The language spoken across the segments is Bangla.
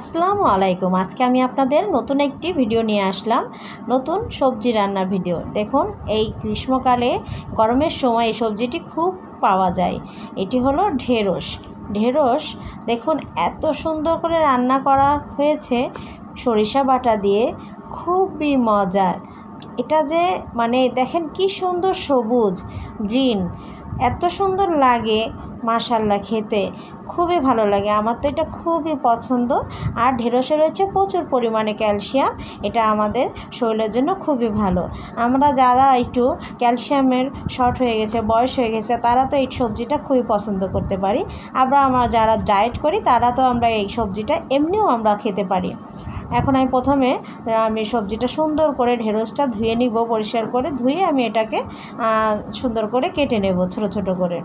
আসসালামু আলাইকুম। আজকে আমি আপনাদের নতুন একটি ভিডিও নিয়ে আসলাম। নতুন সবজি রান্নার ভিডিও। দেখুন, এই গ্রীষ্মকালে গরমের সময় এই সবজিটি খুব পাওয়া যায়। এটি হলো ঢেঁড়স। ঢেঁড়স, দেখুন, এত সুন্দর করে রান্না করা হয়েছে সরিষা বাটা দিয়ে। খুবই মজার। এটা যে মানে দেখেন কি সুন্দর সবুজ, গ্রিন, এত সুন্দর লাগে। মাশাল্লাহ খেতে খুবই ভালো লাগে। আমার তো এটা খুবই পছন্দ। আর ঢেঁড়সে রয়েছে প্রচুর পরিমাণে ক্যালসিয়াম। এটা আমাদের শরীরের জন্য খুবই ভালো। আমরা যারা একটু ক্যালসিয়ামের শর্ট হয়ে গেছে, বয়স হয়ে গেছে, তারা তো এই সবজিটা খুবই পছন্দ করতে পারি। আবার আমরা যারা ডায়েট করি, তারা তো আমরা এই সবজিটা এমনিও আমরা খেতে পারি। এখন আমি প্রথমে আমি সবজিটা সুন্দর করে ঢেঁড়সটা ধুয়ে নিব, পরিষ্কার করে ধুয়ে আমি এটাকে সুন্দর করে কেটে নেব ছোট ছোট করে।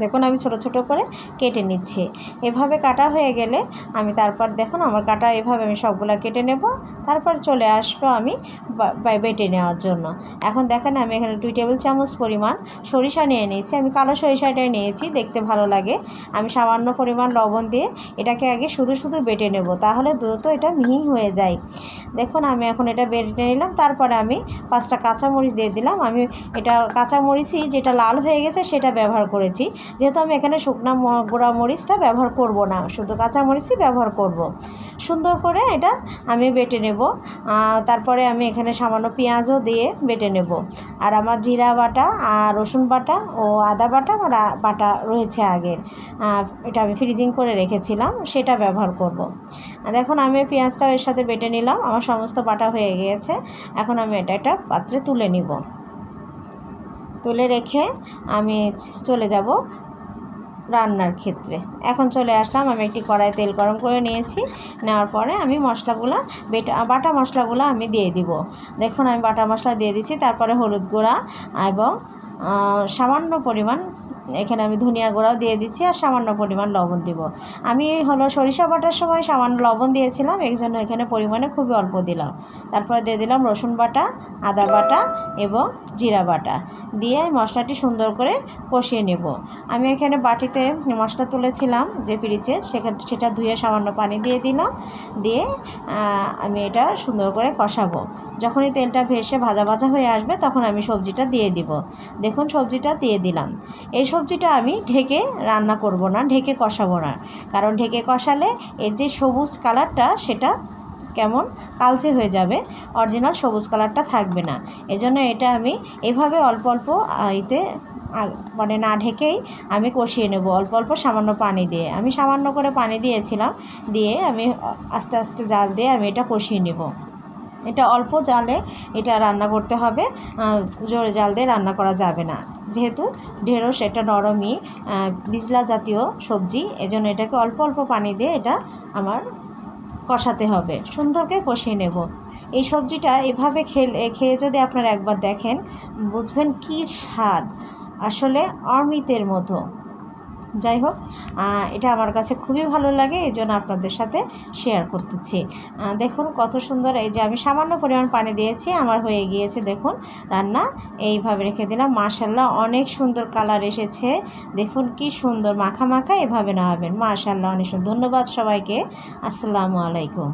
দেখুন, আমি ছোট ছোট করে কেটে নিচ্ছি। এভাবে কাটা হয়ে গেলে আমি তারপর দেখুন, আমার কাটা এভাবে আমি সবগুলো কেটে নেব। তারপর চলে আসব আমি বেটে নেওয়ার জন্য। এখন দেখেন, আমি এখানে দুই টেবিল চামচ পরিমাণ সরিষা নিয়ে নিয়েছি। আমি কালো সরিষাটাই নিয়েছি, দেখতে ভালো লাগে। আমি সামান্য পরিমাণ লবণ দিয়ে এটাকে আগে শুধু শুধু বেটে নেব, তাহলে দ্রুত এটা মিহি হয়ে যায়। দেখুন, আমি এখন এটা বেটে নিলাম, তারপরে আমি পাঁচটা কাঁচামরিচ দিয়ে দিলাম। আমি এটা কাঁচামরিচই যেটা লাল হয়ে গেছে, সেটা ব্যবহার করেছি। যেহেতু আমি এখানে শুকনা গুঁড়া মরিচটা ব্যবহার করব না, শুধু কাঁচা মরিচই ব্যবহার করব। সুন্দর করে এটা আমি বেটে নেব। তারপরে আমি এখানে সামান্য পেঁয়াজও দিয়ে বেটে নেব। আর আমার জিরা বাটা আর রসুন বাটা ও আদা বাটা আমার বাটা রয়েছে আগের এটা আমি ফ্রিজিং করে রেখেছিলাম, সেটা ব্যবহার করব। দেখুন, আমি পেঁয়াজটা এর সাথে বেটে নিলাম, আমার সমস্ত বাটা হয়ে গিয়েছে। এখন আমি এটা একটা পাত্রে তুলে নিব। তুলে রেখে আমি চলে যাব রান্নার ক্ষেত্রে। এখন চলে আসলাম, আমি একটি কড়াই তেল গরম করে নিয়েছি। নেওয়ার পরে আমি মশলাগুলো, বেটা, বাটা মশলাগুলো আমি দিয়ে দিব। দেখুন, আমি বাটা মশলা দিয়ে দিছি, তারপরে হলুদ গুঁড়া এবং সামান্য পরিমাণ এখানে আমি ধনিয়া গুঁড়াও দিয়ে দিচ্ছি আর সামান্য পরিমাণ লবণ দিব। আমি হলো সরিষা বাটার সময় সামান্য লবণ দিয়েছিলাম এই জন্য এখানে পরিমাণে খুবই অল্প দিলাম। তারপরে দিয়ে দিলাম রসুন বাটা, আদা বাটা এবং জিরা বাটা। দিয়ে মশলাটি সুন্দর করে কষিয়ে নেব। আমি এখানে বাটিতে মশলা তুলেছিলাম যে পিরিচে সেখানে সেটা ধুয়ে সামান্য পানি দিয়ে দিলাম। দিয়ে আমি এটা সুন্দর করে কষাবো। যখনই তেলটা ভেসে ভাজা ভাজা হয়ে আসবে, তখন আমি সবজিটা দিয়ে দিব। দেখুন সবজিটা দিয়ে দিলাম। এই সবজিটা আমি ঢেকে রান্না করব না, ঢেকে কষাবো না। কারণ ঢেকে কষালে এর যে সবুজ কালারটা, সেটা কেমন কালচে হয়ে যাবে, অরিজিনাল সবুজ কালারটা থাকবে না। এজন্য এটা আমি এভাবে অল্প অল্প এতে মানে না ঢেকেই আমি কষিয়ে নেব। অল্প অল্প সামান্য পানি দিয়ে। আমি সামান্য করে পানি দিয়েছিলাম, দিয়ে আমি আস্তে আস্তে জাল দিয়ে আমি এটা কষিয়ে নেব। এটা অল্প জালে এটা রান্না করতে হবে। জোরে জাল দিয়ে রান্না করা যাবে না। যেহেতু ঢেঁড়স এটা নরমই বিজলা জাতীয় সবজি, এজন্য এটাকে অল্প অল্প পানি দিয়ে এটা আমার কষাতে হবে। সুন্দরকে কষিয়ে নেব। এই সবজিটা এভাবে খেলে খেয়ে যদি আপনারা একবার দেখেন, বুঝবেন কী স্বাদ। আসলে অমৃতের মতো। যাই হোক এটা আমার কাছে খুবই ভালো লাগে, এই জন্য আপনাদের সাথে শেয়ার করতেছি। দেখুন কত সুন্দর, এই যে আমি সামান্য পরিমাণ পানি দিয়েছি, আমার হয়ে গিয়েছে দেখুন রান্না, এইভাবে রেখে দিলাম। মাশাল্লাহ অনেক সুন্দর কালার এসেছে। দেখুন কি সুন্দর মাখা মাখা এভাবে না হবেন মাশাল্লাহ অনেক সুন্দর। ধন্যবাদ সবাইকে। আসসালামু আলাইকুম।